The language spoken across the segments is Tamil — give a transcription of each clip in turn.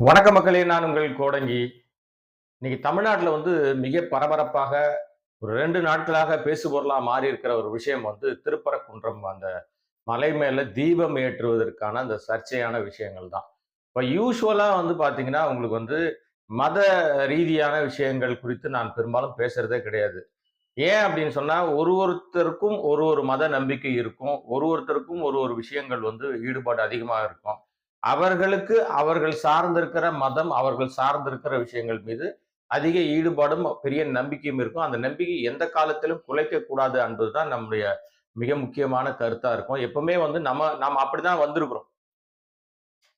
வணக்க மக்களே நான் உங்கள் கோடங்கி. இன்னைக்கு தமிழ்நாட்டில் வந்து மிக பரபரப்பாக ஒரு ரெண்டு நாட்களாக பேசுபொருளாக மாறி இருக்கிற ஒரு விஷயம் வந்து திருப்பரக்குன்றம் அந்த மலை மேலே தீபம் ஏற்றுவதற்கான அந்த சர்ச்சையான விஷயங்கள் தான். இப்போ யூஸ்வலாக வந்து பார்த்தீங்கன்னா உங்களுக்கு வந்து மத ரீதியான விஷயங்கள் குறித்து நான் பெரும்பாலும் பேசுறதே கிடையாது. ஏன் அப்படின்னு சொன்னால் ஒரு ஒருத்தருக்கும் ஒரு ஒரு மத நம்பிக்கை இருக்கும் ஒரு ஒருத்தருக்கும் ஒரு ஒரு விஷயங்கள் வந்து ஈடுபாடு அதிகமாக இருக்கும். அவர்களுக்கு அவர்கள் சார்ந்திருக்கிற மதம் அவர்கள் சார்ந்திருக்கிற விஷயங்கள் மீது அதிக ஈடுபாடும் பெரிய நம்பிக்கையும் இருக்கும். அந்த நம்பிக்கை எந்த காலத்திலும் குலைக்க கூடாது என்பதுதான் நம்முடைய மிக முக்கியமான கருத்தா இருக்கும். எப்பவுமே வந்து நம்ம நம்ம அப்படிதான் வந்திருக்கிறோம்.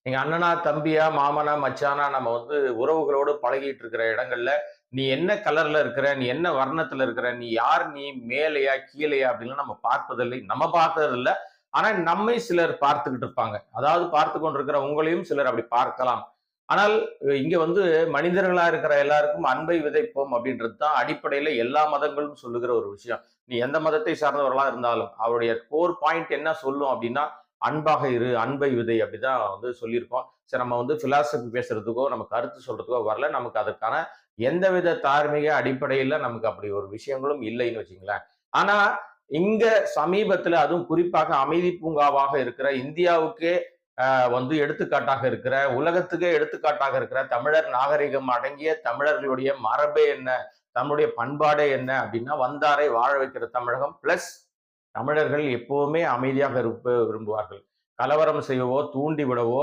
நீங்க அண்ணனா தம்பியா மாமனா மச்சானா நம்ம வந்து உறவுகளோடு பழகிட்டு இருக்கிற இடங்கள்ல நீ என்ன கலர்ல இருக்கிற நீ என்ன வர்ணத்துல இருக்கிற நீ யார் நீ மேலையா கீழையா அப்படின்னு நம்ம பார்ப்பதில்லை. நம்ம பார்த்ததில்லை. ஆனா நம்மை சிலர் பார்த்துக்கிட்டு இருப்பாங்க. அதாவது பார்த்து கொண்டிருக்கிற உங்களையும் சிலர் அப்படி பார்க்கலாம். ஆனால் இங்க வந்து மனிதர்களா இருக்கிற எல்லாருக்கும் அன்பை விதைப்போம் அப்படின்றது தான் அடிப்படையில எல்லா மதங்களும் சொல்லுகிற ஒரு விஷயம். நீ எந்த மதத்தை சார்ந்தவர்களா இருந்தாலும் அவருடைய கோர் பாயிண்ட் என்ன சொல்லும் அப்படின்னா அன்பாக இரு அன்பை விதை அப்படிதான் வந்து சொல்லியிருக்கோம். சரி நம்ம வந்து பிலாசபி பேசுறதுக்கோ நம்ம கருத்து சொல்றதுக்கோ வரல. நமக்கு அதற்கான எந்தவித தார்மீக அடிப்படையில நமக்கு அப்படி ஒரு விஷயங்களும் இல்லைன்னு வச்சுங்களேன். ஆனா இங்க சமீபத்துல அதுவும் குறிப்பாக அமைதி பூங்காவாக இருக்கிற இந்தியாவுக்கே வந்து எடுத்துக்காட்டாக இருக்கிற உலகத்துக்கே எடுத்துக்காட்டாக இருக்கிற தமிழர் நாகரிகம் அடங்கிய தமிழர்களுடைய மரபே என்ன? தமிழுடைய பண்பாடே என்ன? அப்படின்னா வந்தாரை வாழ வைக்கிற தமிழகம் பிளஸ் தமிழர்கள் எப்பவுமே அமைதியாக இருப்ப விரும்புவார்கள். கலவரம் செய்யவோ தூண்டி விடவோ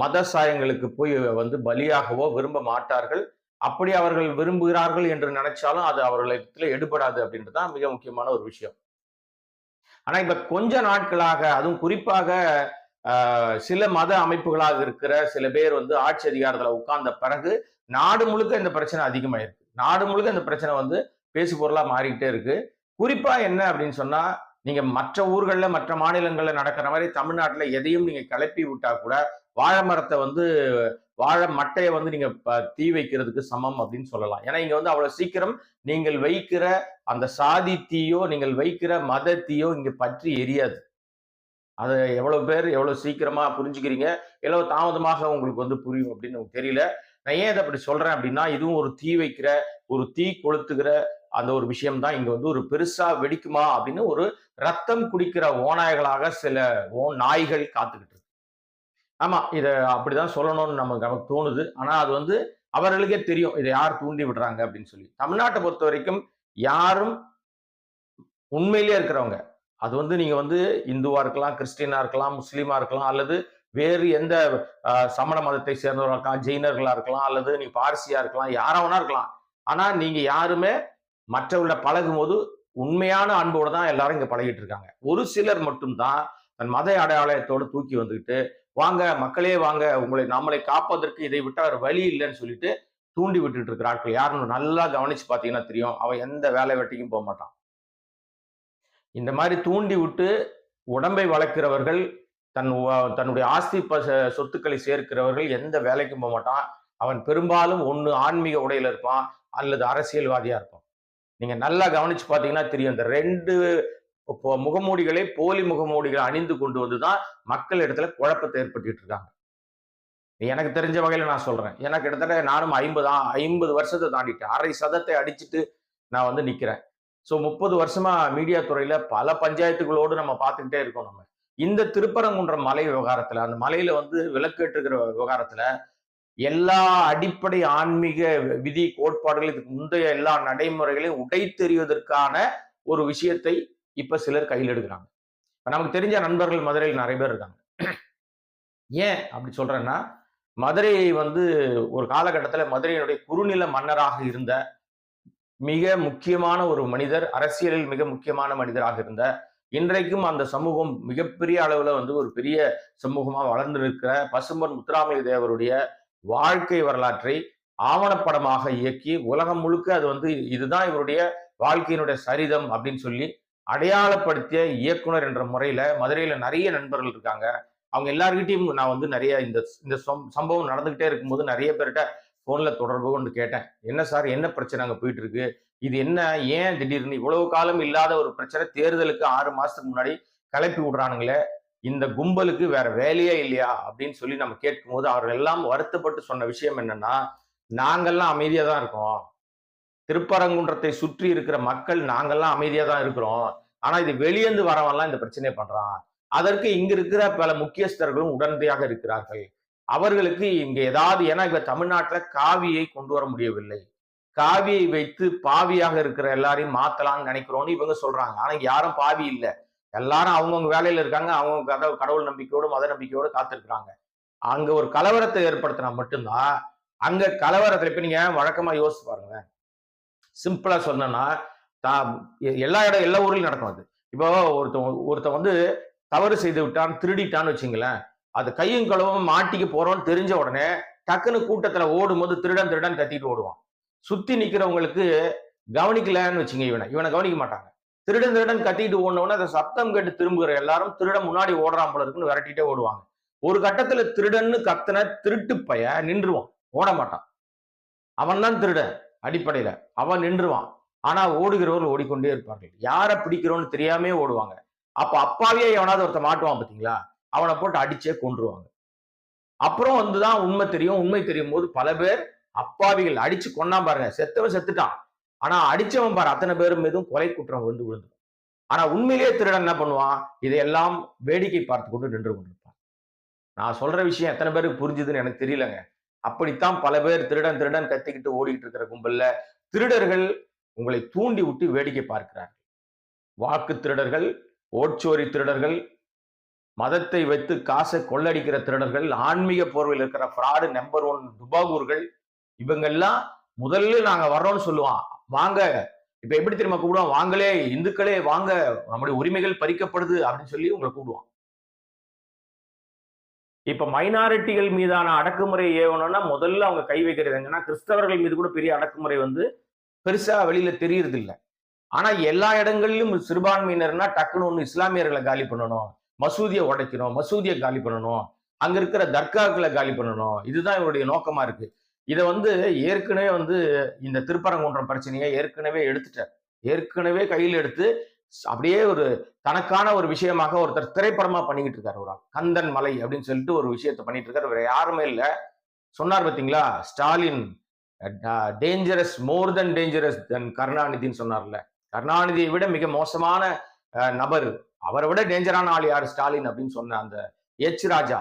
மத சாயங்களுக்கு போய் வந்து பலியாகவோ விரும்ப மாட்டார்கள். அப்படி அவர்கள் விரும்புகிறார்கள் என்று நினைச்சாலும் அது அவர்களிடத்துல எடுபடாது அப்படின்றது தான் மிக முக்கியமான ஒரு விஷயம். ஆனா இப்ப கொஞ்ச நாட்களாக அதுவும் குறிப்பாக ஆஹ், சில மத அமைப்புகளாக இருக்கிற சில பேர் வந்து ஆட்சி அதிகாரத்துல உட்கார்ந்த பிறகு நாடு முழுக்க இந்த பிரச்சனை அதிகமாயிருக்கு. நாடு முழுக்க இந்த பிரச்சனை வந்து பேசு பொருளா மாறிக்கிட்டே இருக்கு. குறிப்பா என்ன அப்படின்னு சொன்னா நீங்க மற்ற ஊர்களில் மற்ற மாநிலங்கள்ல நடக்கிற மாதிரி தமிழ்நாட்டுல எதையும் நீங்க கிளப்பி விட்டா கூட வாழை மரத்தை வந்து வாழை மட்டையை வந்து நீங்க ப- தீ வைக்கிறதுக்கு சமம் அப்படின்னு சொல்லலாம். ஏன்னா இங்க வந்து அவ்வளவு சீக்கிரம் நீங்கள் வைக்கிற அந்த சாதி தீயோ நீங்கள் வைக்கிற மத தீயோ இங்க பற்றி எரியாது. அதை எவ்வளவு பேர் எவ்வளவு சீக்கிரமா புரிஞ்சுக்கிறீங்க? எவ்வளவு தாமதமாக உங்களுக்கு வந்து புரியும் அப்படின்னு எனக்கு தெரியல. நான் ஏன் இதை அப்படி சொல்றேன் அப்படின்னா இதுவும் ஒரு தீ வைக்கிற ஒரு தீ கொளுத்துகிற அந்த ஒரு விஷயம் தான். இங்க வந்து ஒரு பெருசா வெடிக்குமா அப்படின்னு ஒரு ரத்தம் குடிக்கிற ஓநாய்களாக சில ஓ நாய்கள் காத்துக்கிட்டு ஆமா இதை அப்படிதான் சொல்லணும்னு நமக்கு நமக்கு தோணுது. ஆனா அது வந்து அவர்களுக்கே தெரியும் இதை யார் தூண்டி விடுறாங்க அப்படின்னு சொல்லி. தமிழ்நாட்டை பொறுத்த வரைக்கும் யாரும் உண்மையிலேயே இருக்கிறவங்க. அது வந்து நீங்க வந்து இந்துவா இருக்கலாம் கிறிஸ்டினா இருக்கலாம் முஸ்லீமா இருக்கலாம் அல்லது வேறு எந்த சமண மதத்தை சேர்ந்தவர்களா இருக்கலாம் ஜெயினர்களா இருக்கலாம் அல்லது நீ பார்சியா இருக்கலாம் யாராவனா இருக்கலாம். ஆனா நீங்க யாருமே மற்றவர்கள பழகும் போது உண்மையான அன்போடு தான் எல்லாரும் இங்க பழகிட்டு இருக்காங்க. ஒரு சிலர் மட்டும்தான் தன் மத அடையாளத்தோடு தூக்கி வந்துக்கிட்டு வாங்க மக்களே வாங்க உங்களை நம்மளை காப்பதற்கு இதை விட்டால் வழி இல்லைன்னு சொல்லிட்டு தூண்டி விட்டுட்டு இருக்கிற ஆட்கள் யாருன்னு நல்லா கவனிச்சு பார்த்தீங்கன்னா தெரியும். அவன் எந்த வேலை வெட்டிக்கும் போக மாட்டான். இந்த மாதிரி தூண்டி விட்டு உடம்பை வளர்க்கிறவர்கள் தன் தன்னுடைய ஆஸ்தி ப- சொத்துக்களை சேர்க்கிறவர்கள் எந்த வேலைக்கும் போக மாட்டான். அவன் பெரும்பாலும் ஒண்ணு ஆன்மீக உடையில இருப்பான் அல்லது அரசியல்வாதியா இருப்பான். நீங்க நல்லா கவனிச்சு பார்த்தீங்கன்னா தெரியும். இந்த ரெண்டு இப்போ முகமூடிகளை போலி முகமூடிகளை அணிந்து கொண்டு வந்துதான் மக்கள் இடத்துல குழப்பத்தை ஏற்படுத்திட்டு இருக்காங்க. எனக்கு தெரிஞ்ச வகையில நான் சொல்றேன். ஏன்னா கிட்டத்தட்ட நானும் ஐம்பது ஐம்பது வருஷத்தை தாண்டிட்டேன் அரை சதத்தை அடிச்சுட்டு நான் வந்து நிக்கிறேன். ஸோ முப்பது வருஷமா மீடியா துறையில பல பஞ்சாயத்துகளோடு நம்ம பார்த்துக்கிட்டே இருக்கோம் நம்ம. இந்த திருப்பரங்குன்ற மலை விவகாரத்துல அந்த மலையில வந்து விளக்கேற்றுகிற விவகாரத்துல எல்லா அடிப்படை ஆன்மீக விதி கோட்பாடுகள் இதுக்கு முந்தைய எல்லா நடைமுறைகளையும் உடைத்தெறிவதற்கான ஒரு விஷயத்தை இப்போ சிலர் கையில் எடுக்கிறாங்க. இப்போ நமக்கு தெரிஞ்ச நண்பர்கள் மதுரையில் நிறைய பேர் இருக்காங்க. ஏன் அப்படி சொல்கிறேன்னா மதுரை வந்து ஒரு காலகட்டத்தில் மதுரையினுடைய குறுநில மன்னராக இருந்த மிக முக்கியமான ஒரு மனிதர் அரசியலில் மிக முக்கியமான மனிதராக இருந்த இன்றைக்கும் அந்த சமூகம் மிகப்பெரிய அளவில் வந்து ஒரு பெரிய சமூகமாக வளர்ந்து நிற்கிற பசும்பன் முத்துராமலிங்க தேவருடைய வாழ்க்கை வரலாற்றை ஆவணப்படமாக இயக்கி உலகம் முழுக்க அது வந்து இதுதான் இவருடைய வாழ்க்கையினுடைய சரிதம் அப்படின்னு சொல்லி அடையாளப்படுத்திய இயக்குனர் என்ற முறையில மதுரையில நிறைய நண்பர்கள் இருக்காங்க. அவங்க எல்லார்கிட்டையும் நான் வந்து நிறைய இந்த இந்த சம்- சம்பவம் நடந்துகிட்டே இருக்கும்போது நிறைய பேர்கிட்ட போன்ல தொடர்பு கொண்டு கேட்டேன். என்ன சார் என்ன பிரச்சனை அங்கே போயிட்டு இருக்கு இது என்ன? ஏன் திடீர்னு இவ்வளவு காலம் இல்லாத ஒரு பிரச்சனை? தேர்தலுக்கு ஆறு மாசத்துக்கு முன்னாடி கிளப்பி விடுறானுங்களே. இந்த கும்பலுக்கு வேற வேலையே இல்லையா? அப்படின்னு சொல்லி நம்ம கேட்கும்போது அவர்கள் எல்லாம் வருத்தப்பட்டு சொன்ன விஷயம் என்னன்னா நாங்கெல்லாம் அமைதியா தான் இருக்கோம். திருப்பரங்குன்றத்தை சுற்றி இருக்கிற மக்கள் நாங்கெல்லாம் அமைதியா தான் இருக்கிறோம். ஆனா இது வெளியேந்து வரவன்லாம் இந்த பிரச்சனையை பண்றான். அதற்கு இங்க இருக்கிற பல முக்கியஸ்தர்களும் உடனடியாக இருக்கிறார்கள். அவர்களுக்கு இங்க ஏதாவது ஏன்னா இப்ப தமிழ்நாட்டுல காவியை கொண்டு வர முடியவில்லை. காவியை வைத்து பாவியாக இருக்கிற எல்லாரையும் மாத்தலாம்னு நினைக்கிறோம்னு இவங்க சொல்றாங்க. ஆனா யாரும் பாவி இல்ல. எல்லாரும் அவங்கவுங்க வேலையில இருக்காங்க. அவங்கவுங்க கடவுள் கடவுள் நம்பிக்கையோடு மத நம்பிக்கையோடு காத்திருக்கிறாங்க. அங்க ஒரு கலவரத்தை ஏற்படுத்தினா மட்டும்தான் அங்க கலவரத்துல இப்ப நீங்க வழக்கமா யோசிச்சு பாருங்க சிம்பிளா சொன்னா எல்லா இடம் எல்லா ஊர்லயும் நடக்கும் அது. இப்போ ஒருத்தன் ஒருத்தன் வந்து தவறு செய்து விட்டான் திருடிட்டான்னு வச்சுங்களேன் அது கையும் களவும் மாட்டிக்கு போறோம்னு தெரிஞ்ச உடனே டக்குன்னு கூட்டத்துல ஓடும்போது திருடன் திருடன் கத்திட்டு ஓடுவான். சுத்தி நிக்கிறவங்களுக்கு கவனிக்கலன்னு வச்சுங்க இவனை. இவனை கவனிக்க மாட்டாங்க. திருடன் திருடன் கத்திட்டு ஓடனவொடனே அதை சத்தம் கேட்டு திரும்புகிற எல்லாரும் திருடன் முன்னாடி ஓடுறான் போல இருக்குன்னு விரட்டிட்டே ஓடுவாங்க. ஒரு கட்டத்துல திருடன்னு கத்தன திருட்டு பைய நின்றுவான். ஓட மாட்டான். அவன் தான் திருடன். அடிப்படையில. அவன் நின்றுவான். ஆனா ஓடுகிறவர்கள் ஓடிக்கொண்டே இருப்பார்கள். யாரை பிடிக்கிறோன்னு தெரியாமே ஓடுவாங்க. அப்ப அப்பாவே எவனாவது ஒருத்த மாட்டுவான் பார்த்தீங்களா அவனை போட்டு அடிச்சே கொன்றுவாங்க. அப்புறம் வந்துதான் உண்மை தெரியும். உண்மை தெரியும் போது பல பேர் அப்பாவிகள் அடிச்சு கொன்னா பாருங்க. செத்தவன் செத்துட்டான். ஆனா அடிச்சவன் பாரு அத்தனை பேரும் மீதும் கொலை குற்றம் வந்து விழுந்து ஆனா உண்மையிலேயே திருடன் என்ன பண்ணுவான்? இதையெல்லாம் வேடிக்கை பார்த்து கொண்டு நின்று கொண்டிருப்பான். நான் சொல்ற விஷயம் எத்தனை பேருக்கு புரிஞ்சுதுன்னு எனக்கு தெரியலங்க. அப்படித்தான் பல பேர் திருடன் திருடன் கத்திக்கிட்டு ஓடிக்கிட்டு இருக்கிற கும்பல்ல திருடர்கள் உங்களை தூண்டி விட்டு வேடிக்கை பார்க்கிறார்கள். வாக்கு திருடர்கள் ஓட்சோரி திருடர்கள் மதத்தை வைத்து காசை கொள்ளடிக்கிற திருடர்கள் ஆன்மீக போர்வையில் இருக்கிற ஃப்ராடு நம்பர் ஒன் துபாகூர்கள் இவங்கெல்லாம் முதல்ல நாங்க வர்றோம்னு சொல்லுவான். வாங்க இப்போ எப்படி தெரியுமா கூப்பிடுவான்? வாங்களே இந்துக்களே வாங்க நம்முடைய உரிமைகள் பறிக்கப்படுது அப்படின்னு சொல்லி உங்களை கூப்பிடுவான். இப்ப மைனாரிட்டிகள் மீதான அடக்குமுறை ஏவணும்னா முதல்ல அவங்க கை வைக்கிறது எங்கன்னா கிறிஸ்தவர்கள் மீது கூட பெரிய அடக்குமுறை வந்து பெருசா வெளியில தெரியறது இல்லை ஆனா எல்லா இடங்களிலும் சிறுபான்மையினர்னா டக்குன்னு ஒண்ணு இஸ்லாமியர்களை காலி பண்ணணும் மசூதியை உடைக்கணும் மசூதியை காலி பண்ணணும் அங்க இருக்கிற தர்காக்களை காலி பண்ணணும். இதுதான் இவருடைய நோக்கமா இருக்கு. இதை வந்து ஏற்கனவே வந்து இந்த திருப்பரங்குன்றம் பிரச்சனையை ஏற்கனவே எடுத்துட்டார். ஏற்கனவே கையில் எடுத்து அப்படியே ஒரு தனக்கான ஒரு விஷயமாக ஒருத்தர் திரைப்படமா பண்ணிக்கிட்டு இருக்காரு ஒரு ஆள். கந்தன் மலை அப்படின்னு சொல்லிட்டு ஒரு விஷயத்த பண்ணிட்டு இருக்காரு. வேற யாருமே இல்லை. சொன்னார் பார்த்தீங்களா Stalin dangerous more then dangerous then கருணாநிதின்னு சொன்னார்ல. கருணாநிதியை விட மிக மோசமான நபர். அவரை விட டேஞ்சரான ஆள் யார்? ஸ்டாலின் அப்படின்னு சொன்ன அந்த எச் ராஜா.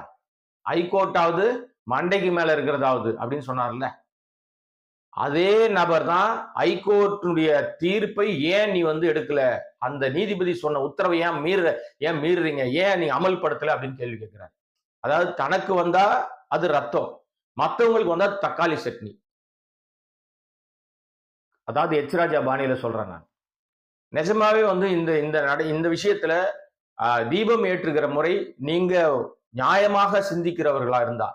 ஹைகோர்ட்டாவது மண்டைக்கு மேல இருக்கிறதாவது அப்படின்னு சொன்னார்ல. அதே நபர் தான் ஹைகோர்ட்டுடைய தீர்ப்பை ஏன் நீ வந்து எடுக்கல? அந்த நீதிபதி சொன்ன உத்தரவை ஏன் மீற ஏன் மீறுறீங்க ஏன் நீ அமல்படுத்தல அப்படின்னு கேள்வி கேட்கிறார். அதாவது தனக்கு வந்தா அது ரத்தம் மற்றவங்களுக்கு வந்தா தக்காளி சட்னி. அதாவது எச்ராஜா பாணியில சொல்றேன் நான். நிஜமாவே வந்து இந்த இந்த நட இந்த விஷயத்துல தீபம் ஏற்றுகிற முறை நீங்க நியாயமாக சிந்திக்கிறவர்களா இருந்தா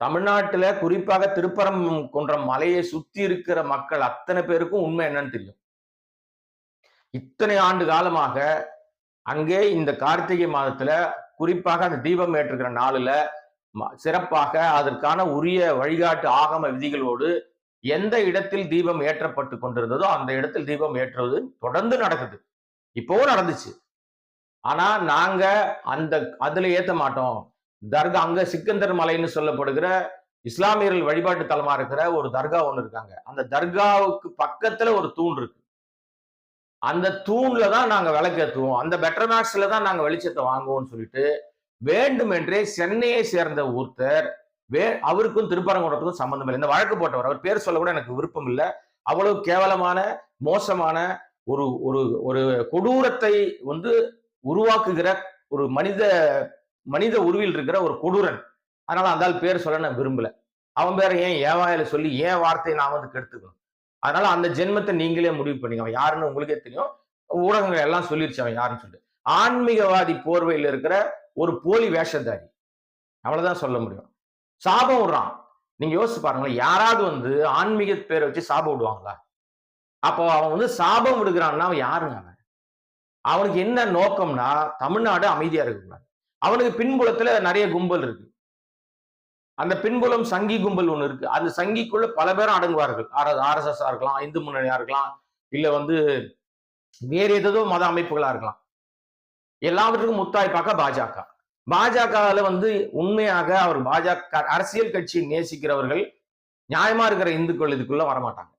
தமிழ்நாட்டுல குறிப்பாக திருப்பரம் குன்றம் மலையை சுத்தி இருக்கிற மக்கள் அத்தனை பேருக்கும் உண்மை என்னன்னு தெரியும். இத்தனை ஆண்டு காலமாக அங்கே இந்த கார்த்திகை மாதத்துல குறிப்பாக அந்த தீபம் ஏற்றுக்கிற நாளில் சிறப்பாக அதற்கான உரிய வழிகாட்டு ஆகம விதிகளோடு எந்த இடத்தில் தீபம் ஏற்றப்பட்டு கொண்டிருந்ததோ அந்த இடத்தில் தீபம் ஏற்றுவது தொடர்ந்து நடக்குது. இப்போவும் நடந்துச்சு. ஆனா நாங்க அந்த அதுல ஏத்த மாட்டோம். தர்கா அங்க சிக்கந்தர் மலைன்னு சொல்லப்படுகிற இஸ்லாமியர்கள் வழிபாட்டு தலமா இருக்கிற ஒரு தர்கா ஒன்று இருக்காங்க. அந்த தர்காவுக்கு பக்கத்துல ஒரு தூண் இருக்கு. அந்த தூண்ல தான் நாங்க விளக்கேற்றுவோம் அந்த பெட்டர் மேக்ஸ்ல தான் நாங்க வெளிச்சத்தை வாங்குவோம்னு சொல்லிட்டு வேண்டுமென்றே சென்னையை சேர்ந்த ஒருத்தர் வே அவருக்கும் திருப்பரங்குன்றத்துக்கும் சம்பந்தம் இல்லை. இந்த வழக்கு போட்டவர் அவர் பேர் சொல்ல கூட எனக்கு விருப்பம் இல்லை. அவ்வளவு கேவலமான மோசமான ஒரு ஒரு ஒரு கொடூரத்தை வந்து உருவாக்குகிற ஒரு மனித மனித உருவில் இருக்கிற ஒரு கொடூரன். அதனால அந்த பேர் சொல்ல நான் விரும்பல. அவன் பேரை ஏன் ஏவாயில சொல்லி ஏன் வார்த்தையை நான் வந்து கெடுத்துக்கணும்? அதனால அந்த ஜென்மத்தை நீங்களே முடிவு பண்ணிங்க அவன் யாருன்னு உங்களுக்கே தெரியும். ஊடகங்கள் எல்லாம் சொல்லிருச்சு அவன் யாருன்னு சொல்லிட்டு. ஆன்மீகவாதி போர்வையில் இருக்கிற ஒரு போலி வேஷதாரி. அவ்வளவுதான் சொல்ல முடியும். சாபம் விடுறான். நீங்க யோசிச்சு பாருங்களேன். யாராவது வந்து ஆன்மீக பேரை வச்சு சாபம் விடுவாங்களா? அப்போ அவன் வந்து சாபம் விடுகிறான்னா அவன் யாருங்க அவன்? அவனுக்கு என்ன நோக்கம்னா தமிழ்நாடு அமைதியா இருக்கக்கூடாது. அவனுக்கு பின்புலத்துல நிறைய கும்பல் இருக்கு. அந்த பின்புலம் சங்கி கும்பல் ஒண்ணு இருக்கு. அந்த சங்கிக்குள்ள பல பேரும் அடங்குவார்கள். ஆர் எஸ் இருக்கலாம் இந்து முன்னணியா இருக்கலாம் இல்ல வந்து வேறு ஏதோ மத அமைப்புகளா இருக்கலாம். எல்லாவற்றுக்கும் முத்தாய்ப்பாக்க பாஜக. பாஜகவில் வந்து உண்மையாக அவர் பாஜக அரசியல் கட்சியை நேசிக்கிறவர்கள் நியாயமா இருக்கிற இந்துக்கள் இதுக்குள்ள வரமாட்டாங்க.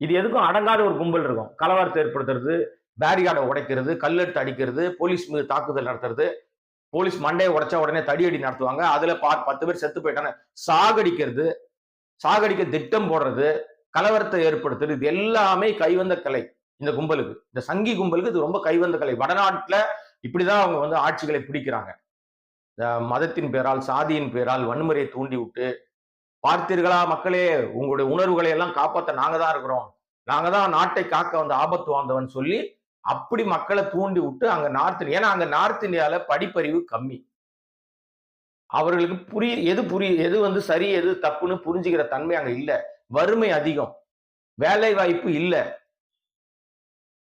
இது எதுக்கும் அடங்காத ஒரு கும்பல் இருக்கும். கலவரத்தை ஏற்படுத்துறது பேரிகார்டை உடைக்கிறது கல்லெடுத்து அடிக்கிறது போலீஸ் மீது தாக்குதல் நடத்துறது. போலீஸ் மண்டையை உடைச்சா உடனே தடியடி நடத்துவாங்க. அதுல பா பத்து பேர் செத்து போயிட்டாங்க. சாகடிக்கிறது சாகடிக்க திட்டம் போடுறது கலவரத்தை ஏற்படுத்துறது இது எல்லாமே கைவந்த கலை இந்த கும்பலுக்கு. இந்த சங்கி கும்பலுக்கு இது ரொம்ப கைவந்த கலை. வடநாட்டுல இப்படிதான் அவங்க வந்து ஆட்சிகளை பிடிக்கிறாங்க. இந்த மதத்தின் பேரால் சாதியின் பேரால் வன்முறையை தூண்டி விட்டு பார்த்தீர்களா மக்களே உங்களுடைய உணர்வுகளை எல்லாம் காப்பாற்ற நாங்க தான் இருக்கிறோம். நாங்க தான் நாட்டை காக்க வந்த ஆபத்து வாழ்ந்தவன் சொல்லி அப்படி மக்களை தூண்டி விட்டு அங்க நார்த் ஏன்னா அங்க நார்த் இந்தியால படிப்பறிவு கம்மி. அவர்களுக்கு புரிய எது புரிய எது வந்து சரி எது தப்புன்னு புரிஞ்சுக்கிற தன்மை அங்க இல்ல. வறுமை அதிகம். வேலை வாய்ப்பு இல்ல.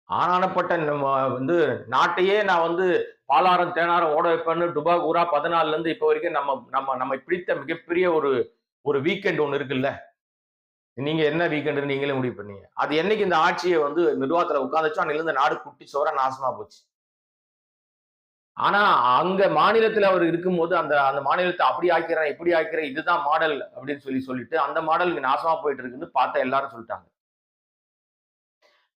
ஆனானப்பட்ட நம்ம வந்து நாட்டையே நான் வந்து பாலாரம் தேனாரம் ஓட வைப்பேன்னு டுபா ஊரா பதினாலுல இருந்து இப்போ வரைக்கும் நம்ம நம்ம நம்ம பிடித்த மிகப்பெரிய ஒரு ஒரு வீக்கெண்ட் ஒன்று இருக்குல்ல. நீங்க என்ன வீக்கெண்டு நீங்களே முடிவு பண்ணீங்க. அது என்னைக்கு இந்த ஆட்சியை வந்து நிர்வாகத்துல உட்காந்துச்சோ அன்னையில நாடு குட்டி சோற நாசமா போச்சு. ஆனா அங்க மாநிலத்துல அவர் இருக்கும்போது அந்த அந்த மாநிலத்தை அப்படி ஆக்கிறேன் இப்படி ஆக்கிறேன் இதுதான் மாடல் அப்படின்னு சொல்லி சொல்லிட்டு அந்த மாடல் இங்க நாசமா போயிட்டு இருக்குன்னு பார்த்தா எல்லாரும் சொல்லிட்டாங்க.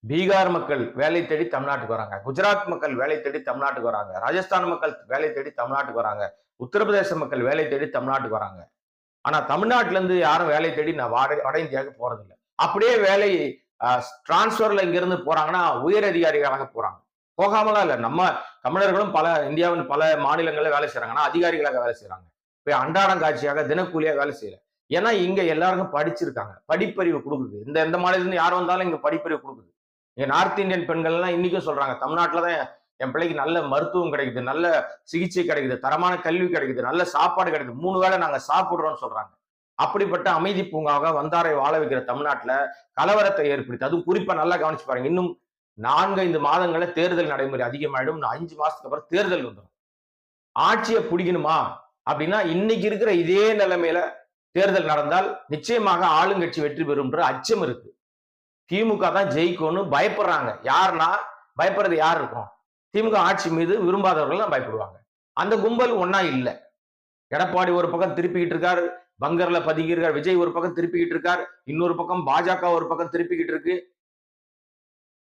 பீகார் மக்கள் வேலை தேடி தமிழ்நாட்டுக்கு வராங்க. குஜராத் மக்கள் வேலை தேடி தமிழ்நாட்டுக்கு வராங்க. ராஜஸ்தான் மக்கள் வேலை தேடி தமிழ்நாட்டுக்கு வராங்க. உத்தரப்பிரதேச மக்கள் வேலை தேடி தமிழ்நாட்டுக்கு வராங்க. ஆனா தமிழ்நாட்டுல இருந்து யாரும் வேலை தேடி நான் வட வட இந்தியாவுக்கு போகிறதில்ல அப்படியே வேலை டிரான்ஸ்ஃபரில் இங்கேருந்து போகிறாங்கன்னா போறாங்கன்னா உயர் அதிகாரிகளாக போறாங்க. போகாமலாம் இல்லை. நம்ம தமிழர்களும் பல இந்தியாவின் பல மாநிலங்களில் வேலை செய்கிறாங்கன்னா அதிகாரிகளாக வேலை செய்கிறாங்க போய் அன்றாடம் காட்சியாக தினக்கூலியாக வேலை செய்யலை. ஏன்னா இங்க எல்லாருக்கும் படிச்சிருக்காங்க. படிப்பறிவு கொடுக்குது. இந்த எந்த மாநிலத்துலேருந்து யார் வந்தாலும் இங்க படிப்பறிவு கொடுக்குது. இங்கே நார்த் இந்தியன் பெண்கள் எல்லாம் சொல்கிறாங்க சொல்றாங்க. தான் என் பிள்ளைக்கு நல்ல மருத்துவம் கிடைக்குது நல்ல சிகிச்சை கிடைக்குது தரமான கல்வி கிடைக்குது நல்ல சாப்பாடு கிடைக்குது. மூணு வேளை நாங்க சாப்பிடுறோம்னு சொல்றாங்க. அப்படிப்பட்ட அமைதி பூங்காவாக வந்தாரை வாழ வைக்கிற தமிழ்நாட்டுல கலவரத்தை ஏற்படுத்தி அதுவும் குறிப்பா நல்லா கவனிச்சு பாருங்க. இன்னும் நான்கு ஐந்து மாதங்களில் தேர்தல் நடைமுறை அதிகமாயிடும். அஞ்சு மாசத்துக்கு அப்புறம் தேர்தல் வந்துடும் ஆட்சியை பிடிக்கணுமா? அப்படின்னா இன்னைக்கு இருக்கிற இதே நிலைமையில தேர்தல் நடந்தால் நிச்சயமாக ஆளுங்கட்சி வெற்றி பெறும்ன்ற அச்சம் இருக்கு. திமுக தான் ஜெயிக்கும்னு பயப்படுறாங்க. யாருன்னா பயப்படுறது யார் இருக்கும்? திமுக ஆட்சி மீது விரும்பாதவர்கள் தான் பயப்படுவாங்க. அந்த கும்பல் ஒன்னா இல்ல. எடப்பாடி ஒரு பக்கம் திருப்பிக்கிட்டு இருக்காரு பங்கர்ல பதுங்கியிருக்கார் விஜய் ஒரு பக்கம் திருப்பிக்கிட்டு இருக்கார் இன்னொரு பக்கம் பாஜக ஒரு பக்கம் திருப்பிக்கிட்டு இருக்கு.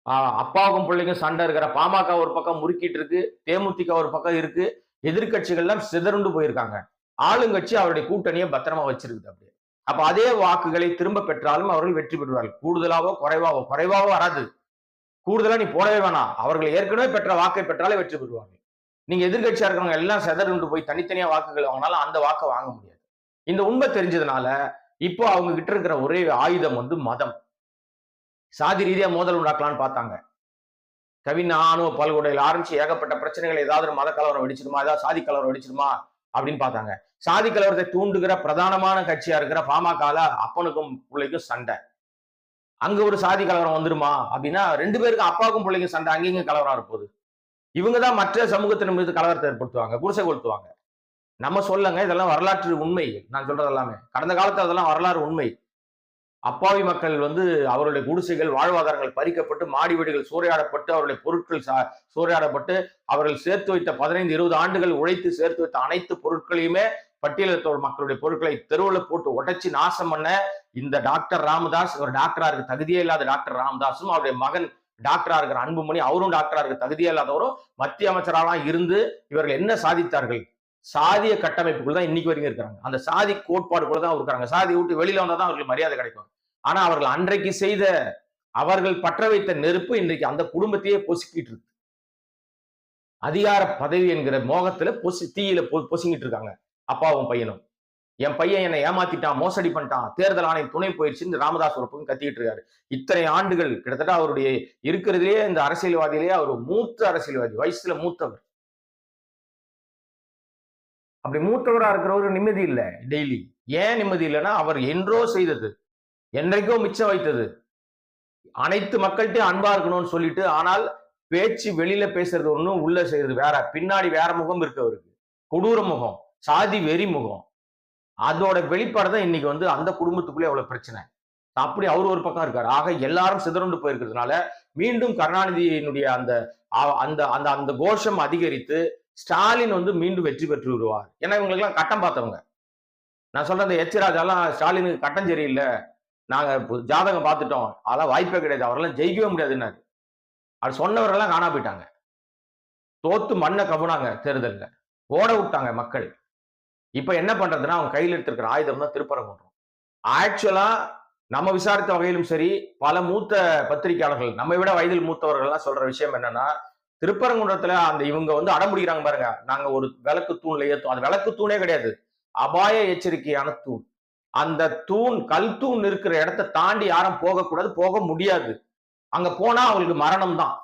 ஆஹ் அப்பாவுக்கும் பிள்ளைக்கும் சண்டை இருக்கிற பாமக ஒரு பக்கம் முறுக்கிட்டு இருக்கு தேமுதிக ஒரு பக்கம் இருக்கு. எதிர்கட்சிகள்லாம் சிதறுண்டு போயிருக்காங்க. ஆளுங்கட்சி அவருடைய கூட்டணியை பத்திரமா வச்சிருக்குது அப்படி அப்ப அதே வாக்குகளை திரும்ப பெற்றாலும் அவர்கள் வெற்றி பெறுவார்கள். கூடுதலாவோ குறைவாவோ குறைவாவோ வராது. கூடுதலா நீ போடவே வேணாம். அவர்கள் ஏற்கனவே பெற்ற வாக்கை பெற்றாலே வெற்றி பெறுவாங்க நீங்க எதிர்கட்சியா இருக்கிறவங்க எல்லாம் செதறுண்டு போய் தனித்தனியா வாக்குகள் வாங்கினாலும் அந்த வாக்கை வாங்க முடியாது. இந்த உண்மை தெரிஞ்சதுனால இப்போ அவங்க கிட்ட இருக்கிற ஒரே ஆயுதம் வந்து மதம். சாதி ரீதியா மோதல் உண்டாக்கலாம்னு பார்த்தாங்க. கவின் ஆணுவ பல்கொடையில் ஆரம்பிச்சு ஏகப்பட்ட பிரச்சனைகள் ஏதாவது ஒரு மத கலவரம் வெடிச்சிருமா? ஏதாவது சாதி கலவரம் வெடிச்சிருமா? அப்படின்னு பார்த்தாங்க. சாதி கலவரத்தை தூண்டுகிற பிரதானமான கட்சியா இருக்கிற பாமகல அப்பனுக்கும் பிள்ளைக்கும் சண்டை. அங்க ஒரு சாதி கலவரம் வந்துருமா? அப்படின்னா ரெண்டு பேருக்கும் அப்பாவுக்கும் பிள்ளைக்கும் சண்டை அங்கேயும் கலவரம் இருப்போது இவங்க தான் மற்ற சமூகத்தின் மீது கலவரத்தை ஏற்படுத்துவாங்க குடிசை கொளுத்துவாங்க. நம்ம சொல்லுங்க இதெல்லாம் வரலாற்று உண்மை நான் சொல்றது எல்லாமே. கடந்த காலத்துல அதெல்லாம் வரலாறு உண்மை. அப்பாவி மக்கள் வந்து அவருடைய குடிசைகள் வாழ்வாதாரங்கள் பறிக்கப்பட்டு மாடி வீடுகள் சூறையாடப்பட்டு அவருடைய பொருட்கள் சா- சூறையாடப்பட்டு அவர்கள் சேர்த்து வைத்த பதினைந்து இருபது ஆண்டுகள் உழைத்து சேர்த்து வைத்த அனைத்து பொருட்களையுமே பட்டியலத்தோர் மக்களுடைய பொருட்களை தெருவில் போட்டு உடைச்சு நாசம் பண்ண இந்த டாக்டர் ராமதாஸ் ஒரு டாக்டரா இருக்க தகுதியே இல்லாத டாக்டர் ராமதாஸும் அவருடைய மகன் டாக்டரா இருக்கிற அன்புமணி அவரும் டாக்டரா இருக்க தகுதியே இல்லாதவரும் மத்திய அமைச்சராலாம் இருந்து இவர்கள் என்ன சாதித்தார்கள்? சாதிய கட்டமைப்புக்குள்ள தான் இன்னைக்கு வரைக்கும் இருக்கிறாங்க. அந்த சாதி கோட்பாடுக்குள்ள தான் இருக்கிறாங்க சாதி விட்டு வெளியில வந்தா தான் அவர்களுக்கு மரியாதை கிடைக்கும். ஆனா அவர்கள் அன்றைக்கு செய்த அவர்கள் பற்ற வைத்த நெருப்பு இன்றைக்கு அந்த குடும்பத்தையே பொசுக்கிட்டு இருக்கு. அதிகார பதவி என்கிற மோகத்துல பொசி தீயில பொ- பொசுங்கிட்டு இருக்காங்க. அப்பாவும் பையனும். என் பையன் என்னை ஏமாத்திட்டான் மோசடி பண்ணிட்டான். தேர்தல் ஆணையம் துணை போயிடுச்சுன்னு ராமதாஸ் ஒரு பக்கம் கத்திக்கிட்டு இருக்காரு. இத்தனை ஆண்டுகள் கிட்டத்தட்ட அவருடைய இருக்கிறதுலேயே இந்த அரசியல்வாதியிலேயே அவர் மூத்த அரசியல்வாதி வயசுல மூத்தவர். அப்படி மூத்தவரா இருக்கிறவர் நிம்மதி இல்லை டெய்லி. ஏன் நிம்மதி இல்லைன்னா அவர் என்றோ செய்தது என்றைக்கோ மிச்சம் வைத்தது. அனைத்து மக்கள்கிட்டயும் அன்பா இருக்கணும்னு சொல்லிட்டு ஆனால் பேச்சு வெளியில பேசுறது ஒண்ணும் உள்ள செய்யறது வேற. பின்னாடி வேற முகம் இருக்கு அவருக்கு. கொடூர முகம். சாதி வெறி முகம். அதோட வெளிப்பாடு தான் இன்னைக்கு வந்து அந்த குடும்பத்துக்குள்ளே அவ்வளவு பிரச்சனை. அப்படி அவர் ஒரு பக்கம் இருக்காரு. ஆக எல்லாரும் சிதறண்டு போயிருக்கிறதுனால மீண்டும் கருணாநிதியினுடைய அந்த அந்த அந்த அந்த கோஷம் அதிகரித்து ஸ்டாலின் வந்து மீண்டும் வெற்றி பெற்று விடுவார். ஏன்னா இவங்களுக்கெல்லாம் கட்டம் பார்த்தவங்க. நான் சொல்றேன் அந்த எச் ராஜாலாம் ஸ்டாலினுக்கு கட்டம் சரியில்லை. நாங்க ஜாதகம் பார்த்துட்டோம். அதெல்லாம் வாய்ப்பே கிடையாது. அவரெல்லாம் ஜெயிக்கவே முடியாதுன்னாரு அவர் சொன்னவரெல்லாம் காணா போயிட்டாங்க. தோத்து மண்ணை கவுனாங்க தேர்தலில். ஓட விட்டாங்க மக்கள். இப்ப என்ன பண்றதுன்னா அவங்க கையில் எடுத்திருக்கிற ஆயுதம் தான் திருப்பரங்குன்றம். ஆக்சுவலா நம்ம விசாரித்த வகையிலும் சரி பல மூத்த பத்திரிகையாளர்கள் நம்மை விட வயதில் மூத்தவர்கள்லாம் சொல்ற விஷயம் என்னன்னா திருப்பரங்குன்றத்துல அந்த இவங்க வந்து அடம்பிடிக்கிறாங்க பாருங்க. நாங்க ஒரு விளக்கு தூண்ல ஏற்றும் அது விளக்கு தூணே கிடையாது. அபாய எச்சரிக்கையான தூண். அந்த தூண் கல் தூண் இருக்கிற இடத்த தாண்டி யாரும் போகக்கூடாது போக முடியாது. அங்க போனா அவங்களுக்கு மரணம் தான்.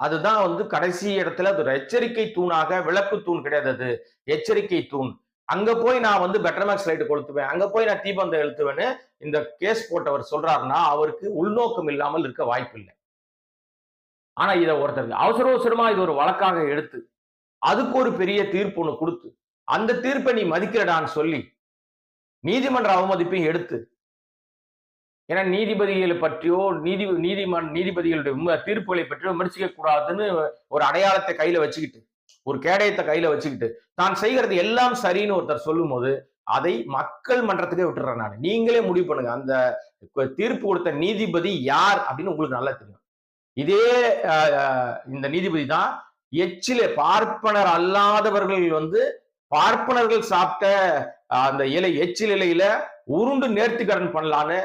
அதுதான் வந்து கடைசி இடத்துல அது ஒரு எச்சரிக்கை தூணாக விளக்கு தூண் கிடையாது அது. எச்சரிக்கை தூண். அங்க போய் நான் வந்து பெட்டர்மேக்ஸ் லைட் கொளுத்துவேன். அங்க போய் நான் தீபந்தம் எழுத்துவேன்னு இந்த கேஸ் போட்டவர் சொல்றாருன்னா அவருக்கு உள்நோக்கம் இல்லாமல் இருக்க வாய்ப்பு இல்லை ஆனா இதை ஒருத்தருக்கு அவசர அவசரமா இது ஒரு வழக்காக எடுத்து அதுக்கு ஒரு பெரிய தீர்ப்பு ஒண்ணு கொடுத்து அந்த தீர்ப்பை நீ மதிக்கிறடான்னு சொல்லி நீதிமன்ற அவமதிப்பையும் எடுத்து ஏன்னா நீதிபதிகளை பற்றியோ நீதி நீதிமன்ற நீதிபதிகளுடைய தீர்ப்புகளை பற்றியோ விமர்சிக்க கூடாதுன்னு ஒரு அடையாளத்தை கையில வச்சுக்கிட்டு ஒரு கேடயத்தை கையில வச்சுக்கிட்டு தான் செய்கிறது எல்லாம் சரின்னு ஒருத்தர் சொல்லும்போது அதை மக்கள் மன்றத்துக்கே விட்டுறேன் நான். நீங்களே முடிவு பண்ணுங்க. அந்த தீர்ப்பு கொடுத்த நீதிபதி யார் அப்படின்னு உங்களுக்கு நல்லா தெரியும். இதே இந்த நீதிபதி தான் எச்சிலே பார்ப்பனர் அல்லாதவர்கள் வந்து பார்ப்பனர்கள் சாப்பிட்ட அந்த இலை எச்சில் இலையில உருண்டு நேர்த்திக்கடன் பண்ணலான்னு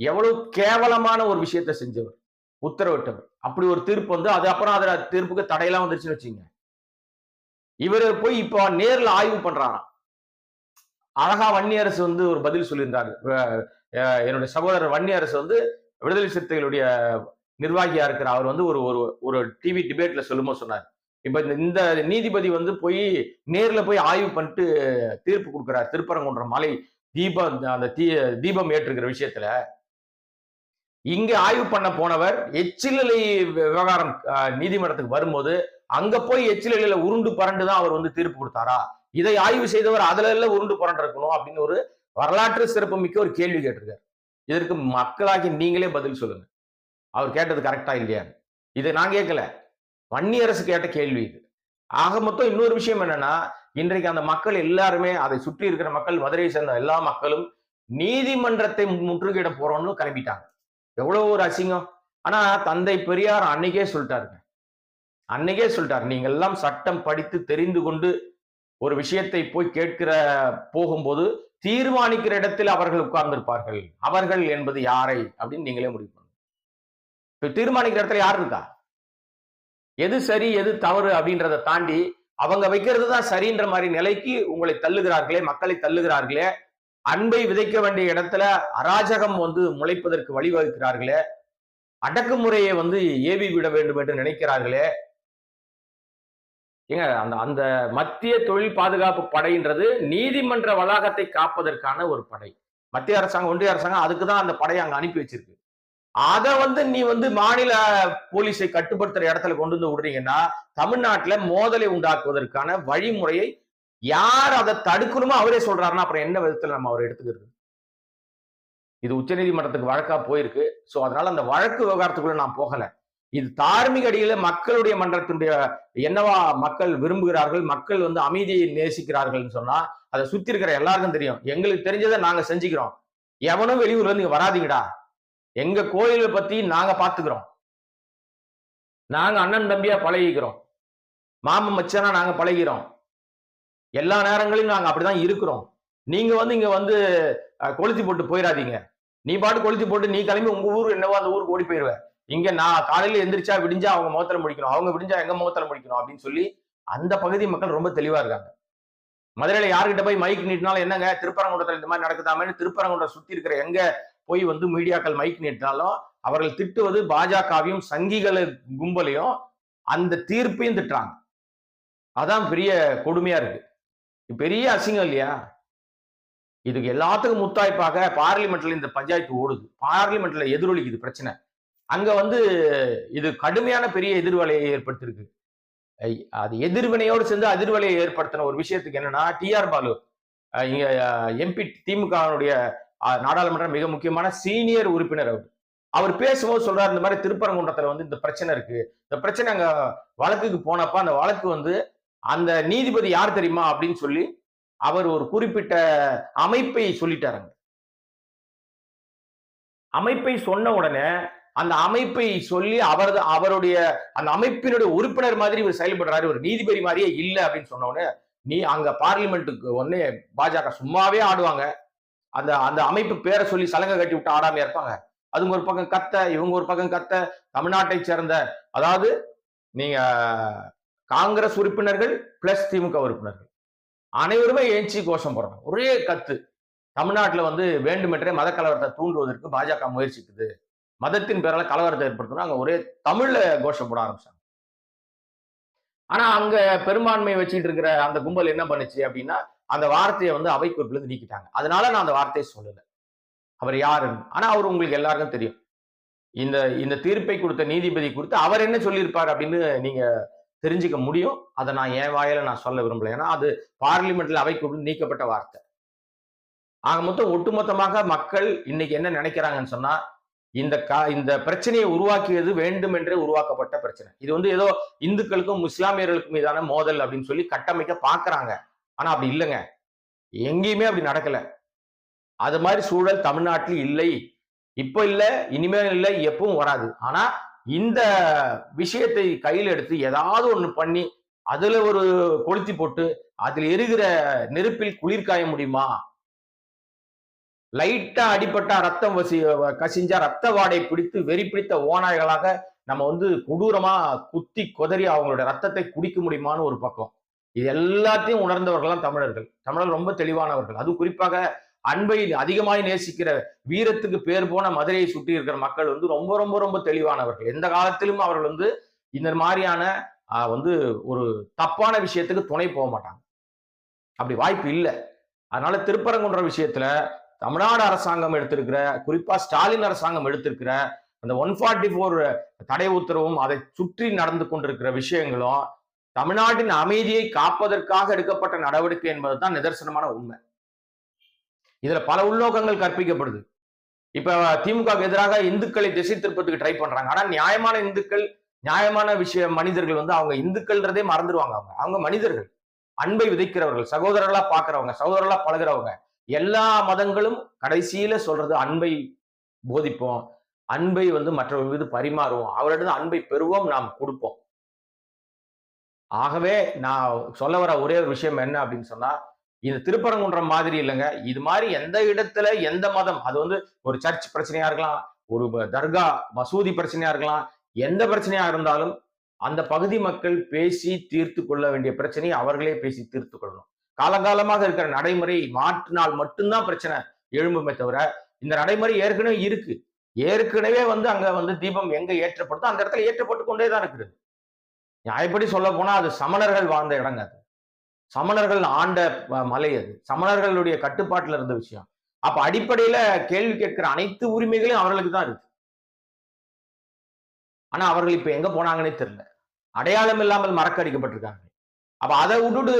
எவ்வளவு கேவலமான ஒரு விஷயத்த செஞ்சவர் உத்தரவிட்டவர். அப்படி ஒரு தீர்ப்பு வந்து அது அப்புறம் அதுல தீர்ப்புக்கு தடையெல்லாம் வந்துருச்சுன்னு வச்சுங்க இவர் போய் இப்போ நேர்ல ஆய்வு பண்றாராம். அழகா வன்னியரசு வந்து ஒரு பதில் சொல்லியிருந்தாரு. என்னுடைய சகோதரர் வன்னியரசு வந்து விடுதலை சிறுத்தைகளுடைய நிர்வாகியா இருக்கிற அவர் வந்து ஒரு ஒரு ஒரு டிவி டிபேட்ல சொல்லுமோ சொன்னார். இப்ப இந்த- இந்த நீதிபதி வந்து போய் நேர்ல போய் ஆய்வு பண்ணிட்டு தீர்ப்பு கொடுக்குறாரு. திருப்பரங்குன்ற மலை தீபம் அந்த தீ தீபம் ஏற்றுக்கிற விஷயத்துல. இங்க ஆய்வு பண்ண போனவர் எச்சிலை விவகாரம் நீதிமன்றத்துக்கு வரும்போது அங்க போய் எச்சிலையில உருண்டு பரண்டு தான் அவர் வந்து தீர்ப்பு கொடுத்தாரா? இதை ஆய்வு செய்தவர் அதுல எல்லாம் உருண்டு புரண்டு இருக்கணும் அப்படின்னு ஒரு வரலாற்று சிறப்பு மிக்க ஒரு கேள்வி கேட்டிருக்காரு. இதற்கு மக்களாகி நீங்களே பதில் சொல்லுங்க. அவர் கேட்டது கரெக்டா இல்லையா இதை நான் கேட்கல. வன்னி அரசு கேட்ட கேள்வி இது. ஆக மொத்தம் இன்னொரு விஷயம் என்னன்னா இன்றைக்கு அந்த மக்கள் எல்லாருமே அதை சுற்றி இருக்கிற மக்கள் மதுரையை சேர்ந்த எல்லா மக்களும் நீதிமன்றத்தை முற்றுகையிட போறோம்னு கிளம்பிட்டாங்க. எவ்வளவு ஒரு அசிங்கம். ஆனா தந்தை பெரியார் அன்னைக்கே சொல்லிட்டாருங்க. அன்னைக்கே சொல்லிட்டார் நீங்க எல்லாம் சட்டம் படித்து தெரிந்து கொண்டு ஒரு விஷயத்தை போய் கேட்கிற போகும்போது தீர்மானிக்கிற இடத்தில் அவர்கள் உட்கார்ந்திருப்பார்கள். அவர்கள் என்பது யாரை? அப்படின்னு நீங்களே முடிவு பண்ணுங்க. தீர்மானிக்கிற இடத்துல யார் இருக்கா? எது சரி எது தவறு அப்படின்றத தாண்டி அவங்க வைக்கிறது தான் சரின்ற மாதிரி நிலைக்கு உங்களை தள்ளுகிறார்களே மக்களை தள்ளுகிறார்களே அன்பை விதைக்க வேண்டிய இடத்துல அராஜகம் வந்து முளைப்பதற்கு வழிவகுக்கிறார்களே அடக்குமுறையை வந்து ஏவி விட வேண்டும் என்று நினைக்கிறார்களே ஏங்க அந்த அந்த மத்திய தொழில் பாதுகாப்பு படைன்றது நீதிமன்ற வளாகத்தை காப்பதற்கான ஒரு படை. மத்திய அரசாங்கம் ஒன்றிய அரசாங்கம் அதுக்கு தான் அந்த படையை அங்கே அனுப்பி வச்சிருக்கு. அதை வந்து நீ வந்து மாநில போலீஸை கட்டுப்படுத்துற இடத்துல கொண்டு வந்து விடுறீங்கன்னா தமிழ்நாட்டில் மோதலை உண்டாக்குவதற்கான வழிமுறையை யார் அதை தடுக்கணுமோ அவரே சொல்றாருன்னா அப்புறம் என்ன விதத்தில் நம்ம அவரை எடுத்துக்கிறது? இது உச்சநீதிமன்றத்துக்கு வழக்கா போயிருக்கு. ஸோ அதனால அந்த வழக்கு விவகாரத்துக்குள்ள நான் போகலை. இது தார்மீக அடியில மக்களுடைய மன்றத்தினுடைய என்னவா மக்கள் விரும்புகிறார்கள் மக்கள் வந்து அமைதியை நேசிக்கிறார்கள்னு சொன்னா அதை சுத்தி இருக்கிற எல்லாருக்கும் தெரியும். எங்களுக்கு தெரிஞ்சதை நாங்க செஞ்சுக்கிறோம். எவனும் வெளியூர்ல இருந்து இங்க வராதீங்கடா. எங்க கோயிலை பத்தி நாங்க பாத்துக்கிறோம். நாங்க அண்ணன் தம்பியா பழகிக்கிறோம். மாமன் மச்சானா நாங்க பழகிறோம் எல்லா நேரங்களிலும் நாங்க அப்படிதான் இருக்கிறோம். நீங்க வந்து இங்க வந்து கொளுத்தி போட்டு போயிடாதீங்க நீ பாட்டு கொளுத்தி போட்டு நீ கிளம்பி உங்க ஊர் என்னவோ அந்த ஊருக்கு ஓடி போயிருவேன் இங்க நான் காலையில எந்திரிச்சா விடிஞ்சா அவங்க முகத்துல முடிக்கணும் அவங்க விடிஞ்சா எங்க முகத்துல முடிக்கணும் அப்படின்னு சொல்லி அந்த பகுதி மக்கள் ரொம்ப தெளிவா இருக்காங்க. மதுரையில யாருகிட்ட போய் மைக் நீட்டினாலும் என்னங்க திருப்பரங்குன்றத்துல இந்த மாதிரி நடக்குதாமேன்னு திருப்பரங்குன்றம் சுத்தி இருக்கிற எங்க போய் வந்து மீடியாக்கள் மைக் நீட்டினாலும் அவர்கள் திட்டுவது பாஜகவையும் சங்கிகள கும்பலையும் அந்த தீர்ப்பையும் திட்டுறாங்க. அதான் பெரிய கொடுமையா இருக்கு. பெரிய அசிங்கம் இல்லையா? இதுக்கு எல்லாத்துக்கும் முத்தாய்ப்பாக பார்லிமெண்ட்ல இந்த பஞ்சாயத்து ஓடுது. பார்லிமெண்ட்ல எதிரொலிக்குது பிரச்சனை. அங்க வந்து இது கடுமையான பெரிய எதிர்வலையை ஏற்படுத்திருக்கு அது எதிர்வினையோடு சேர்ந்து அதிர்வலையை ஏற்படுத்தின ஒரு விஷயத்துக்கு என்னன்னா டிஆர் பாலு இங்க எம்பி திமுகவுடைய நாடாளுமன்ற மிக முக்கியமான சீனியர் உறுப்பினர் அவர். அவர் பேசும்போது சொல்றாரு இந்த மாதிரி திருப்பரங்குன்றத்துல வந்து இந்த பிரச்சனை இருக்கு. இந்த பிரச்சனை அங்க வழக்குக்கு போனப்ப அந்த வழக்கு வந்து அந்த நீதிபதி யார் தெரியுமா அப்படின்னு சொல்லி அவர் ஒரு குறிப்பிட்ட அமைப்பை சொல்லிட்டாருங்க அமைப்பை சொன்ன உடனே அந்த அமைப்பை சொல்லி அவரது அவருடைய அந்த அமைப்பினுடைய உறுப்பினர் மாதிரி இவர் செயல்படுறாரு. ஒரு நீதிபதி மாதிரியே இல்லை அப்படின்னு சொன்னோடனே நீ அங்க பார்லிமெண்ட்டுக்கு ஒன்னே பாஜக சும்மாவே ஆடுவாங்க. அந்த அந்த அமைப்பு பேரை சொல்லி சலங்கை கட்டி விட்டு ஆடாம இருப்பாங்க. அதுங்க ஒரு பக்கம் கத்த இவங்க ஒரு பக்கம் கத்த தமிழ்நாட்டை சேர்ந்த அதாவது நீங்க காங்கிரஸ் உறுப்பினர்கள் பிளஸ் திமுக உறுப்பினர்கள். அனைவருமே ஏஞ்சி கோஷம் போடுறாங்க. ஒரே கத்து. தமிழ்நாட்டில் வந்து வேண்டுமென்றே மத கலவரத்தை தூண்டுவதற்கு பாஜக முயற்சிக்குது. மதத்தின் பேரால கலவரத்தை ஏற்படுத்தணும் அங்க ஒரே தமிழ்ல கோஷம் போட ஆரம்பிச்சாங்க. ஆனா அங்க பெரும்பான்மையை வச்சுட்டு இருக்கிற அந்த கும்பல் என்ன பண்ணுச்சு அப்படின்னா அந்த வார்த்தையை வந்து அவை குறிப்பிலிருந்து நீக்கிட்டாங்க. அதனால நான் அந்த வார்த்தையை சொல்லல. அவர் யாருன்னு ஆனா அவர் உங்களுக்கு எல்லாருக்கும் தெரியும். இந்த இந்த தீர்ப்பை கொடுத்த நீதிபதி குறித்து அவர் என்ன சொல்லியிருப்பார் அப்படின்னு நீங்க தெரிஞ்சுக்க முடியும். அதை நான் என் வாயில நான் சொல்ல விரும்பல. ஏன்னா அது பார்லிமெண்ட்ல அவை குறிப்பிலிருந்து நீக்கப்பட்ட வார்த்தை. ஆக மொத்தம் ஒட்டுமொத்தமாக மக்கள் இன்னைக்கு என்ன நினைக்கிறாங்கன்னு சொன்னா இந்த கா இந்த பிரச்சனையை உருவாக்கியது வேண்டும் என்றே உருவாக்கப்பட்ட பிரச்சனை. இது வந்து ஏதோ இந்துக்களுக்கும் இஸ்லாமியர்களுக்கும் மீதான மோதல் அப்படின்னு சொல்லி கட்டமைக்க பாக்குறாங்க ஆனா அப்படி இல்லைங்க. எங்கேயுமே அப்படி நடக்கல. அது மாதிரி சூழல் தமிழ்நாட்டில் இல்லை. இப்போ இல்லை இனிமேல் இல்லை எப்பவும் வராது. ஆனா இந்த விஷயத்தை கையில் எடுத்து ஏதாவது ஒண்ணு பண்ணி அதுல ஒரு கொளுத்தி போட்டு அதில் எரிகிற நெருப்பில் குளிர் காய முடியுமா? லைட்டா அடிபட்டா ரத்தம் வசி கசிஞ்சா ரத்த வாடை பிடித்து வெறி பிடித்த ஓநாய்களாக நம்ம வந்து கொடூரமா குத்தி கொதறி அவங்களுடைய ரத்தத்தை குடிக்க முடியுமான்னு ஒரு பக்கம். இது எல்லாத்தையும் உணர்ந்தவர்கள்லாம் தமிழர்கள். தமிழர் ரொம்ப தெளிவானவர்கள். அது குறிப்பாக அன்பை அதிகமாய் நேசிக்கிற வீரத்துக்கு பேர் போன மதுரையை சுற்றி இருக்கிற மக்கள் வந்து ரொம்ப ரொம்ப ரொம்ப தெளிவானவர்கள். எந்த காலத்திலும் அவர்கள் வந்து இந்த மாதிரியான வந்து ஒரு தப்பான விஷயத்துக்கு துணை போக மாட்டாங்க. அப்படி வாய்ப்பு இல்லை. அதனால திருப்பரங்குன்ற விஷயத்துல தமிழ்நாடு அரசாங்கம் எடுத்திருக்கிற குறிப்பா ஸ்டாலின் அரசாங்கம் எடுத்திருக்கிற அந்த ஒன் ஃபார்ட்டி ஃபோர் தடை உத்தரவும் அதை சுற்றி நடந்து கொண்டிருக்கிற விஷயங்களும் தமிழ்நாட்டின் அமைதியை காப்பதற்காக எடுக்கப்பட்ட நடவடிக்கை என்பதுதான் நிதர்சனமான உண்மை. இதுல பல உள்நோக்கங்கள் கற்பிக்கப்படுது. இப்ப திமுக எதிராக இந்துக்களை திசை திருப்பத்துக்கு ட்ரை பண்றாங்க. ஆனா நியாயமான இந்துக்கள் நியாயமான விஷய மனிதர்கள் வந்து அவங்க இந்துக்கள்ன்றதே மறந்துடுவாங்க அவங்க. அவங்க மனிதர்கள். அன்பை விதைக்கிறவர்கள் சகோதரர்களா பாக்குறவங்க சகோதரர்களா பழகுறவங்க. எல்லா மதங்களும் கடைசியில சொல்றது அன்பை போதிப்போம். அன்பை வந்து மற்றவர்கள் மீது பரிமாறுவோம். அவரிடம் அன்பை பெறுவோம் நாம் கொடுப்போம். ஆகவே நான் சொல்ல வர ஒரே ஒரு விஷயம் என்ன அப்படின்னு சொன்னா இது திருப்பரங்குன்றம் மாதிரி இல்லைங்க. இது மாதிரி எந்த இடத்துல எந்த மதம் அது வந்து ஒரு சர்ச் பிரச்சனையா இருக்கலாம் ஒரு தர்கா மசூதி பிரச்சனையா இருக்கலாம் எந்த பிரச்சனையா இருந்தாலும் அந்த பகுதி மக்கள் பேசி தீர்த்து கொள்ள வேண்டிய பிரச்சனையை அவர்களே பேசி தீர்த்து கொள்ளணும். காலங்காலமாக இருக்கிற நடைமுறை மாற்றினால் மட்டும்தான் பிரச்சனை எழும்புமே தவிர இந்த நடைமுறை ஏற்கனவே இருக்கு. ஏற்கனவே வந்து அங்க வந்து தீபம் எங்க ஏற்றப்படுதோ அந்த இடத்துல ஏற்றப்பட்டு கொண்டே தான் இருக்குது. நியாயப்படி சொல்ல போனா அது சமணர்கள் வாழ்ந்த இடங்க அது. சமணர்கள் ஆண்ட மலை அது. சமணர்களுடைய கட்டுப்பாட்டுல இருந்த விஷயம். அப்ப அடிப்படையில கேள்வி கேட்கிற அனைத்து உரிமைகளும் அவர்களுக்கு தான் இருக்கு. ஆனா அவர்கள் இப்ப எங்க போனாங்கன்னே தெரியல. அடையாளம் இல்லாமல் மறக்கடிக்கப்பட்டிருக்காங்க அப்ப அதை விட்டுட்டு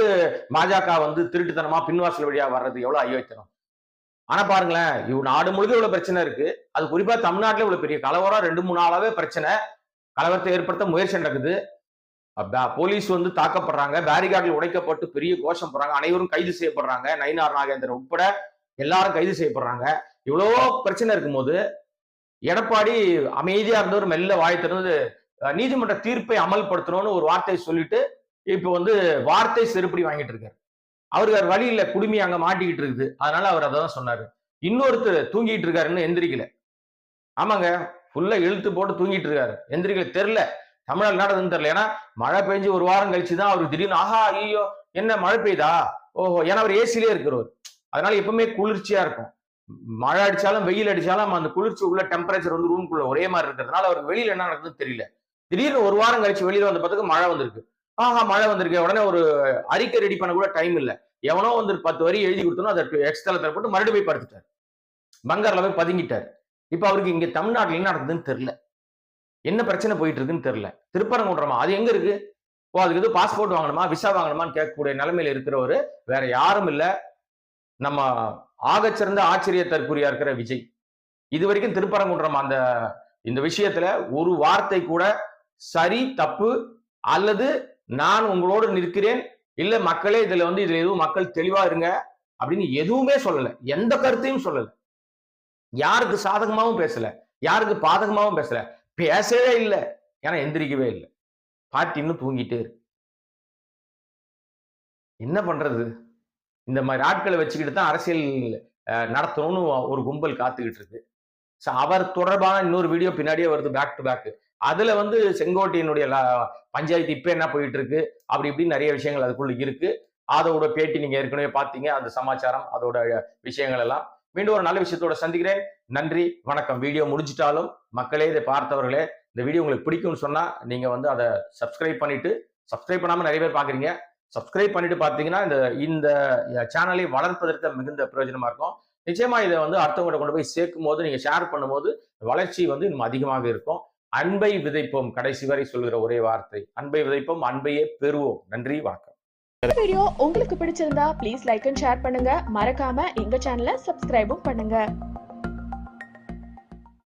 பாஜக வந்து திருட்டுத்தனமா பின்வாசல் வழியா வர்றது எவ்வளவு அயோக்கியம் ஆனா பாருங்களேன் இவ் நாடு முழுக்க இவ்வளவு பிரச்சனை இருக்கு. அது குறிப்பா தமிழ்நாட்டுல இவ்வளவு பெரிய கலவரம் ரெண்டு மூணு நாளாவே பிரச்சனை. கலவரத்தை ஏற்படுத்த முயற்சி நடக்குது. போலீஸ் வந்து தாக்கப்படுறாங்க பேரிகார்டில் உடைக்கப்பட்டு பெரிய கோஷம் போடுறாங்க அனைவரும் கைது செய்யப்படுறாங்க. நயினார் நாகேந்திரன் உட்பட எல்லாரும் கைது செய்யப்படுறாங்க. இவ்வளவோ பிரச்சனை இருக்கும்போது எடப்பாடி அமைதியா இருந்தவர் மெல்ல வாய் திறந்து அஹ், நீதிமன்ற தீர்ப்பை அமல்படுத்தணும்னு ஒரு வார்த்தையை சொல்லிட்டு இப்போ வந்து வார்த்தை செருப்படி வாங்கிட்டு இருக்காரு. அவருக்கு வேற வழி குடுமி அங்க மாட்டிக்கிட்டு இருக்குது. அதனால அவர் அதை தான் சொன்னாரு. இன்னொருத்தர் தூங்கிட்டு இருக்காருன்னு எந்திரிக்கல. ஆமாங்க ஃபுல்லா இழுத்து போட்டு தூங்கிட்டு இருக்காரு. எந்திரிக்கல தெரில தமிழ்நாடு நடந்ததுன்னு தெரியல. ஏன்னா மழை பெஞ்சு ஒரு வாரம் கழிச்சு தான் அவருக்கு திடீர்னு ஆஹா ஐயோ என்ன மழை பெய்யுதா? ஓஹோ ஏன்னா அவர் ஏசிலே இருக்கிறவர். அதனால எப்பவுமே குளிர்ச்சியா இருக்கும். மழை அடிச்சாலும் வெயில் அடிச்சாலும் அந்த குளிர்ச்சி உள்ள டெம்பரேச்சர் வந்து ரூம்குள்ள ஒரே மாதிரி இருக்கிறதுனால அவருக்கு வெளியில என்ன நடக்குதுன்னு தெரியல. திடீர்னு ஒரு வாரம் கழிச்சு வெளியில வந்த பார்த்துக்கு மழை வந்திருக்கு. ஆஹா மழை வந்திருக்கு. உடனே ஒரு அறிக்கை ரெடி பண்ண கூட டைம் இல்லை. எவனோ வந்து பத்து வரி எழுதி கொடுத்தனோ அதை எக்ஸ்ட்ரா போட்டு மறுபடியும் போய் படுத்துட்டார். பங்கர்ல போய் பதுங்கிட்டார். இப்போ அவருக்கு இங்கே தமிழ்நாட்டில் என்ன நடக்குதுன்னு தெரியல. என்ன பிரச்சனை போயிட்டு இருக்குன்னு தெரில திருப்பரங்குன்றமா அது எங்க இருக்கு? ஓ அதுக்கு எதுவும் பாஸ்போர்ட் வாங்கணுமா? விசா வாங்கணுமான்னு கேட்கக்கூடிய நிலைமையில இருக்கிறவர் வேற யாரும் இல்லை. நம்ம ஆகச்சிறந்த ஆச்சரியத்திற்குரியா இருக்கிற விஜய். இது வரைக்கும் திருப்பரங்குன்றம் அந்த இந்த விஷயத்துல ஒரு வார்த்தை கூட சரி தப்பு அல்லது நான் உங்களோடு நிற்கிறேன். இல்ல மக்களே இதுல வந்து இதுல எதுவும் மக்கள் தெளிவா இருங்க அப்படின்னு எதுவுமே சொல்லல. எந்த கருத்தையும் சொல்லல. யாருக்கு சாதகமாவும் பேசல. யாருக்கு பாதகமாவும் பேசல. பேசவே இல்லை. ஏன்னா எந்திரிக்கவே இல்லை. பாட்டி இன்னும் தூங்கிட்டே இருக்கு. என்ன பண்றது? இந்த மாதிரி ஆட்களை வச்சுக்கிட்டு தான் அரசியல் அஹ், நடத்தணும்னு ஒரு கும்பல் காத்துக்கிட்டு இருக்கு. ஸோ அவர் தொடர்பான இன்னொரு வீடியோ பின்னாடியே வருது பேக் டு பேக் அதுல வந்து செங்கோட்டையினுடைய பஞ்சாயத்து இப்ப என்ன போயிட்டு இருக்கு அப்படி இப்படி நிறைய விஷயங்கள் அதுக்குள்ள இருக்கு. அதோட பேட்டி நீங்க ஏற்கனவே பார்த்தீங்க அந்த சமாச்சாரம் அதோட விஷயங்கள் எல்லாம். மீண்டும் ஒரு நல்ல விஷயத்தோட சந்திக்கிறேன். நன்றி வணக்கம். வீடியோ முடிஞ்சிட்டாலும் மக்களே இதை பார்த்தவர்களே இந்த வீடியோ உங்களுக்கு பிடிக்கும்னு சொன்னா நீங்க வந்து அதை சப்ஸ்கிரைப் பண்ணிட்டு சப்ஸ்கிரைப் பண்ணாம நிறைய பேர் பாக்குறீங்க சப்ஸ்கிரைப் பண்ணிட்டு பாத்தீங்கன்னா இந்த இந்த சேனலை வளர்ப்பதற்கு மிகுந்த பிரயோஜனமா இருக்கும். நிச்சயமா இதை வந்து அடுத்தவங்க கொண்டு போய் சேர்க்கும் போது நீங்க ஷேர் பண்ணும்போது வளர்ச்சி வந்து இன்னும் அதிகமாக இருக்கும். அன்பை விதைப்போம். கடைசி வரை சொல்கிற ஒரே வார்த்தை அன்பை விதைப்போம் அன்பையே பெறுவோம். நன்றி வணக்கம். வீடியோ உங்களுக்கு பிடிச்சிருந்தா ப்ளீஸ் லைக் அண்ட் ஷேர் பண்ணுங்க. மறக்காம எங்க சேனலை சப்ஸ்கிரைபும் பண்ணுங்க.